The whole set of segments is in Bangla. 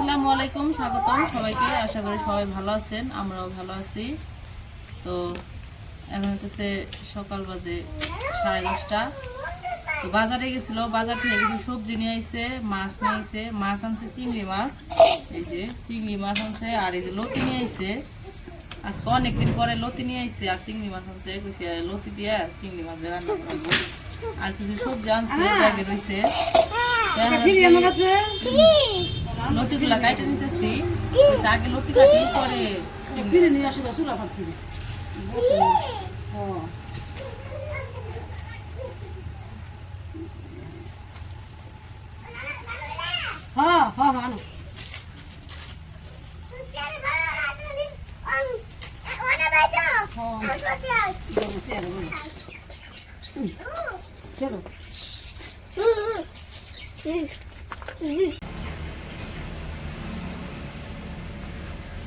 আসসালামু আলাইকুম স্বাগতম সবাইকে। আশা করি সবাই ভালো আছেন আমরাও ভালো আছি। তো এখন হচ্ছে সকাল বাজে সাড়ে দশটা। তো বাজারে গেছিল বাজার থেকে কিছু সবজি নিয়ে আইছে মাছ নিয়ে আইছে মাছ আনছে চিংড়ি মাছ। এই যে চিংড়ি মাছ আনছে আর এই যে লতি নিয়ে আইছে। আজকে অনেকদিন পরে লতি নিয়ে আইছে আর চিংড়ি মাছ আনছে কইছে লতি দিয়ে চিংড়ি মাছ দিয়ে রান্না করব আর কিছু সবজি আনছে ব্যাগে রয়েছে লতিগুলা কাইটে নিতেছি আগে লতি কাটি পরে ফিরে নিয়ে আসো চুলা ভাত ফিরে হ্যাঁ হ্যাঁ হ্যাঁ চলো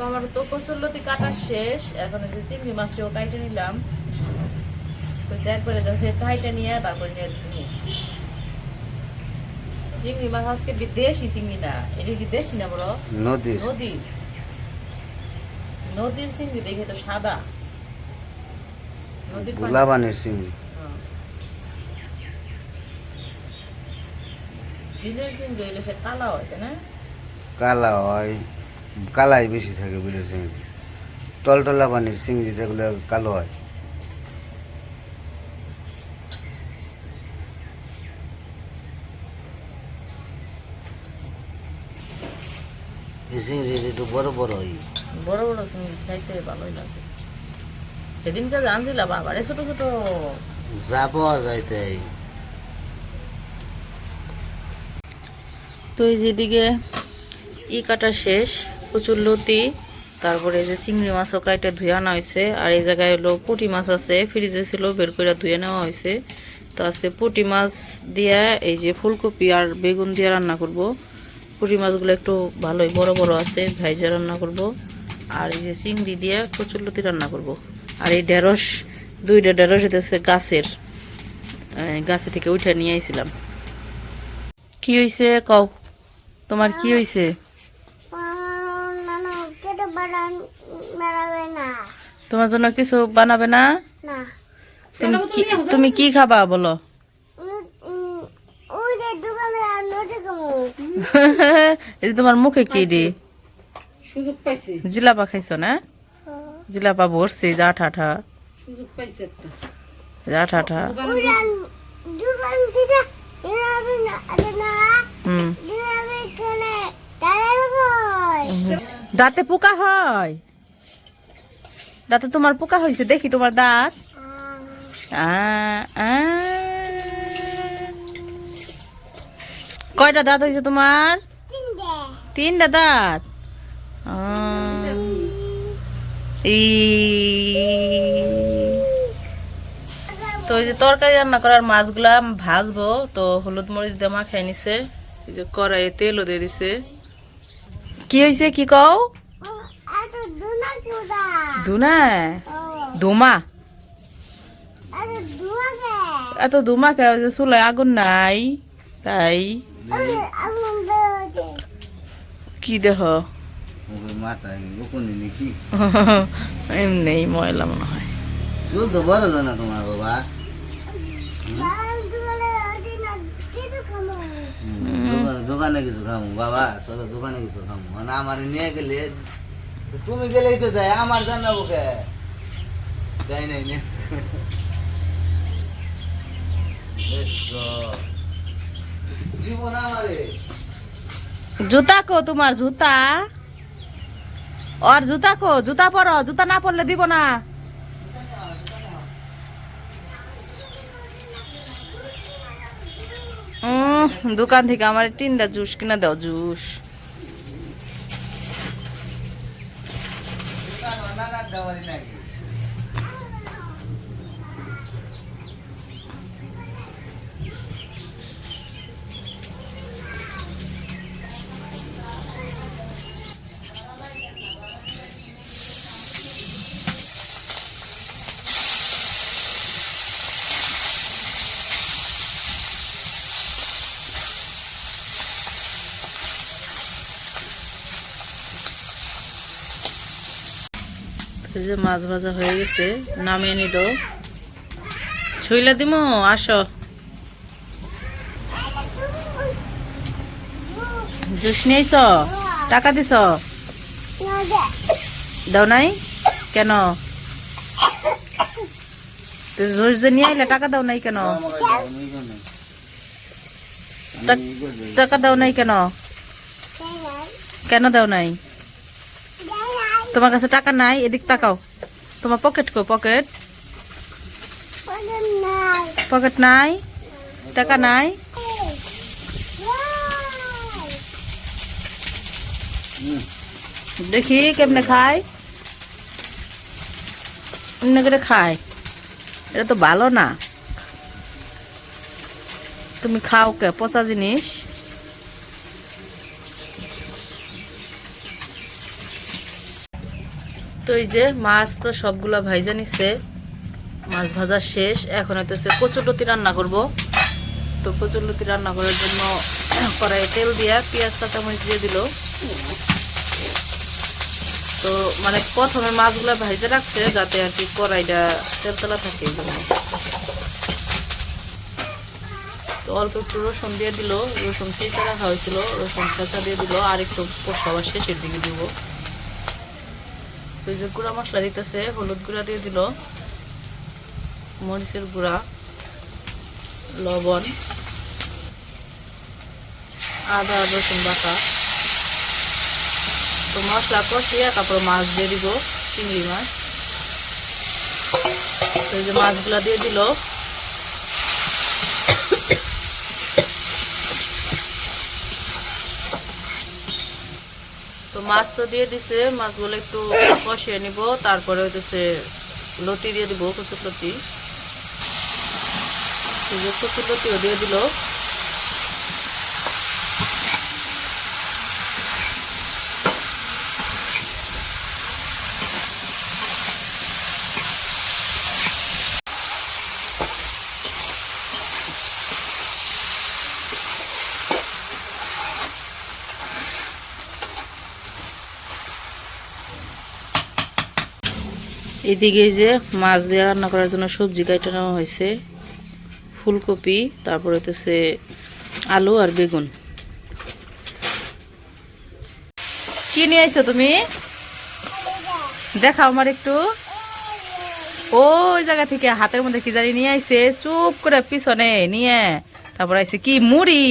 তো আমার তো কচুরলতি কাটা শেষ। এখন যে চিংড়ি মাছটাও কাইটে নিলাম। একবারে যাচ্ছে কাইটে নিয়ে তারপরে নিয়ে চিংড়ি মাছ আজকে চিংড়ি না এটা কি দেশি না বড় নদীর। নদী নদীর চিংড়ি দেখে তো সাদা। নদীর গোলাবানের চিংড়ি। হ্যাঁ। চিংড়ি হইলে সে কালা হয় তাই না? কালা হয়। কালাই বেশি থাকে বিলের চিংড়ি টলটলা পানির চিংড়ি যেগুলো কালো হয়। এই চিংড়ি একটু বড় বড় হয়। বড় বড় চিংড়ি খাইতে ভালোই লাগে। সেদিনকে জানছিলাম বাবারে ছোট ছোট। তো এই যেদিকে ই কাটা শেষ প্রচুর লতি তারপরে এই যে চিংড়ি মাছও কাইটা ধুয়ে আনা হয়েছে আর এই জায়গায় হলো পুঁটি মাছ আছে ফ্রিজে ছিল বের করে ধুয়ে নেওয়া হয়েছে তো আজকে পুঁটি মাছ দিয়ে এই যে ফুলকপি আর বেগুন দিয়ে রান্না করব। পুঁটি মাছগুলো একটু ভালোই বড় বড় আছে ভাইজা রান্না করব। আর এই যে চিংড়ি দিয়ে প্রচুর লতি রান্না করব। আর এই ঢেঁড়স দুইটা ঢেঁড়স হইতেছে গাছের গাছে থেকে উঠে নিয়ে আইছিলাম। কি হয়েছে কও তোমার কি হইছে? তোমার জন্য কিছু বানাবে না? তুমি কি তুমি কি খাবা বলো? এই যে তোমার মুখে কি দি? জিলাপা খাইছো না? জিলাপা ভরছে যা ঠাঠা সুযোগ পাইছে একটা। যা ঠাঠা দাঁতে পোকা হয়। দাঁতে তোমার পোকা হয়েছে দেখি তোমার দাঁত। কয়টা দাঁত হয়েছে তোমার? তিনটা। দাঁত। তো এই যে তরকারি রান্না করার মাছগুলা ভাজবো তো হলুদ মরিচ দিয়ে মাখাই নিছে। এই যে কড়াইয়ে তেলও দিয়ে দিছে। কি হয়েছে কি কও? ধুনা ধুমা এত ধুমা কে চুলায় আগুন নাই তাই। কি দেহ? এমনি ময়লা মনে হয়। চুল তো বড় হলো না তোমার বাবা। দোকানে কিছু খামু বাবা চলো দোকানে কিছু খামু। মানে আমার নিয়ে গেলে তুমি গেলেই তো যাই আমার জানাব কে? যাই নাই জুতা কো তোমার জুতা। আর জুতা কো, জুতা পরো, জুতা না পরলে দিব না। দোকান থেকে আমার তিনটা জুস কিনা দাও, জুস। ಗಾವರಿನಾಗಿ এই যে মাছ ভাজা হয়ে গেছে, নামিয়ে নিল। ছইলা দিমো, আসো। জুস নিয়েছ? টাকা দিছ? দাও নাই? কেন? জুস যে নিয়ে আইলে টাকা দাও নাই কেন। টাকা দাও নাই কেন? কেন দাও নাই? তোমার কাছে টাকা নাই, এদিক তাকাও। তোমার পকেট কো পকেট পকেট নাই? টাকা নাই? দেখি কেমনে খায়। এমনি করে খায়। এটা তো ভালো না। তুমি খাও কে, পচা জিনিস? তো এই যে মাছ তো সবগুলা ভাইজা নিছে, মাছ ভাজা শেষ। এখন হইতেছে কচুলতি রান্না করব। তো কচুলতি রান্না করার জন্য কড়াই তেল দিয়া পেঁয়াজ, কাঁচামরিচ দিয়ে দিল। তো মানে প্রথমে মাছগুলা ভাইজে রাখছে যাতে আর কি কড়াইটা তেলতলা থাকে তো অল্প একটু রসুন দিয়ে দিল। রসুন চেঁচা রাখা হয়েছিল, রসুন চেঁচা দিয়ে দিল। আর একটু কষাবার শেষের দিকে দিব। এই যে গুঁড়া মশলা দিতেছে, হলুদ গুঁড়া দিয়ে দিল, মরিচের গুঁড়া, লবণ, আদা, রসুন বাটা। তো মশলা কষিয়ে তারপর মাছ দিয়ে দিব, চিংড়ি মাছ। তো যে মাছগুলা দিয়ে দিল মাছ তো দিয়ে দিছে, মাছগুলো একটু কষিয়ে নিব, তারপরে হইতেছে লতি দিয়ে দিব, কচুর লতি। কচুর লতিও দিয়ে দিল। এদিকে যে মাছ দিয়ে রান্না করার জন্য সবজি কাটা নেওয়া হয়েছে, ফুলকপি, তারপর হইতেছে আলু আর বেগুন। কি নিয়ে আইছো তুমি? দেখাও আমার একটু। ওই জায়গা থেকে হাতের মধ্যে কি জানি নিয়ে আইছে, চুপ করে পিছনে নিয়ে। তারপর আইছে কি, মুড়ি?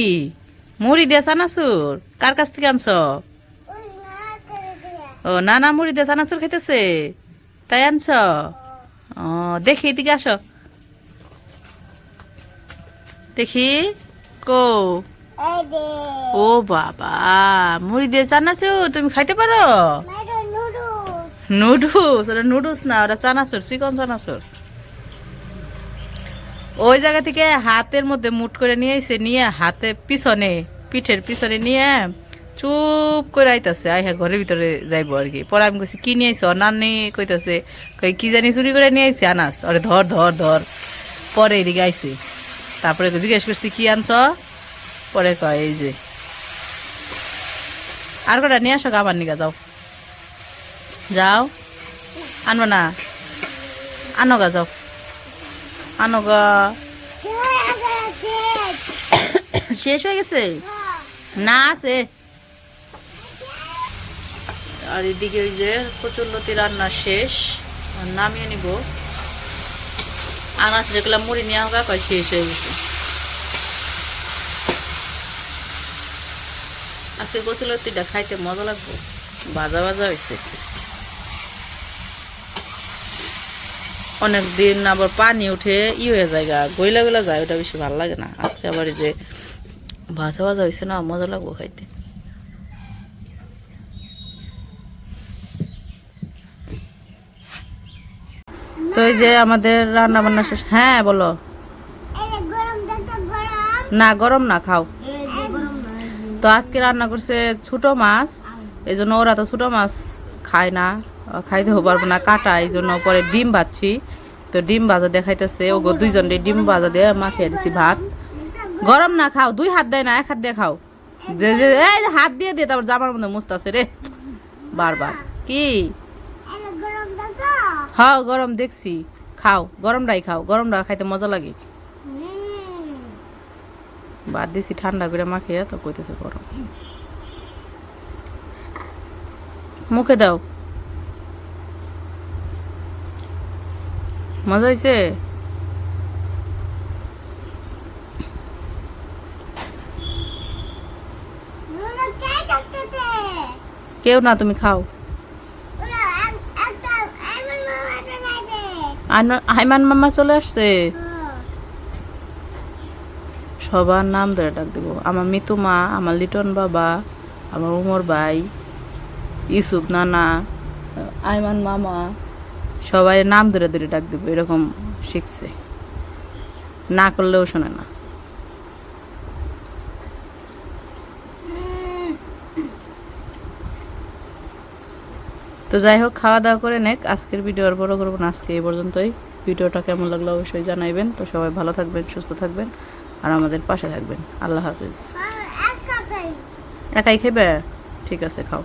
মুড়ি দিয়ে চানাচুর, কার কাছ থেকে আনছো? ও না না মুড়ি দিয়ে চানাচুর খাইতেছে। তাই আনছ? ও, দেখি এদিকে আসো। দেখি, কো। ও বাবা, মুড়ি দিয়ে চানাচুর তুমি খাইতে পারো? নুডলস, ওটা নুডলস না, ওটা চানাচুর, চিকন চানাচুর। ওই জায়গা থেকে হাতের মধ্যে মুট করে নিয়ে এসে নিয়ে হাতে পিছনে, পিঠের পিছনে নিয়ে চুপ করে আইতাছে আইহা ঘরের ভিতরে যাইবো আর কি। পরে আমি কইছি কি নিয়ে আইছো? নানি কইতাছে কই কি জানি চুরি করে নিয়ে আইছি আনাস। ওরে ধর ধর ধর। পরে এদিকে আইছি। তারপরে জিজ্ঞেস করছি কি আনছ? পরে কয় এই যে আর কটা নিয়ে আসো আমার নিকা যাও। যাও? আনব না। আনো গা যাও। আনো গা। শেষ হয়ে গেছে? না আছে। আর এদিকে ওই যে কচুরলতি রান্না শেষ। নামিয়ে নিব। আনাজ দেখলাম মুড়ি নেওয়া হোক কয় শেষ হয়ে গেছে। আজকে কচুরলতিটা খাইতে মজা লাগবে। ভাজা ভাজা হয়েছে অনেক দিন আবার পানি উঠে ই হয়ে যায় গা, গইলা গইলা যায়, ওটা বেশি ভালো লাগে না। আজকে আবার যে ভাজা ভাজা হয়েছে না, মজা লাগবো খাইতে। এই যে আমাদের রান্না বান্না শেষ। হ্যাঁ বলো। না, গরম না, খাও। তো আজকে রান্না করছে ছোট মাছ এই জন্য ওরা তো ছোট মাছ খায় না খাইতে পারব না, কাটা এই জন্য পরে ডিম ভাজছি। তো ডিম ভাজা দেখাইতেছে, ওগো দুইজন ডিম ভাজা দিয়ে মাখিয়ে দিছি ভাত। গরম না, খাও, দুই হাত দেয় না, এক হাত দিয়ে খাও। যে যে, এই হাত দিয়ে দিয়ে তারপর জামার মধ্যে মুস্তাছে রে। বারবার। কি? হ্যাঁ গরম দেখছি। খাও গরমটাই খাও গরমটা খাইতে মজা লাগে। বাদ দিছি ঠান্ডা করে মাখিয়ে তো কইতেছে গরম। মুখে দাও। মজা হয়েছে কেউ না তুমি খাও। হাইমান মামা চলে আসছে। সবার নাম ধরে ডাক দেবো। আমার মিতু মা, আমার লিটন বাবা, আমার উমর ভাই, ইউসুফ নানা, আইমান মামা, সবাই নাম ধরে ধরে ডাক দেবো, এরকম শিখছে। না করলেও শোনে না। তো যাই হোক খাওয়া দাওয়া করে নেক। আজকের ভিডিও আর বড় করব না। আজকে এই পর্যন্তই। ভিডিওটা কেমন লাগল অবশ্যই জানাইবেন। তো সবাই ভালো থাকবেন সুস্থ থাকবেন আর আমাদের পাশে থাকবেন। আল্লাহ হাফিজ। একাই খেবে? ঠিক আছে খাও।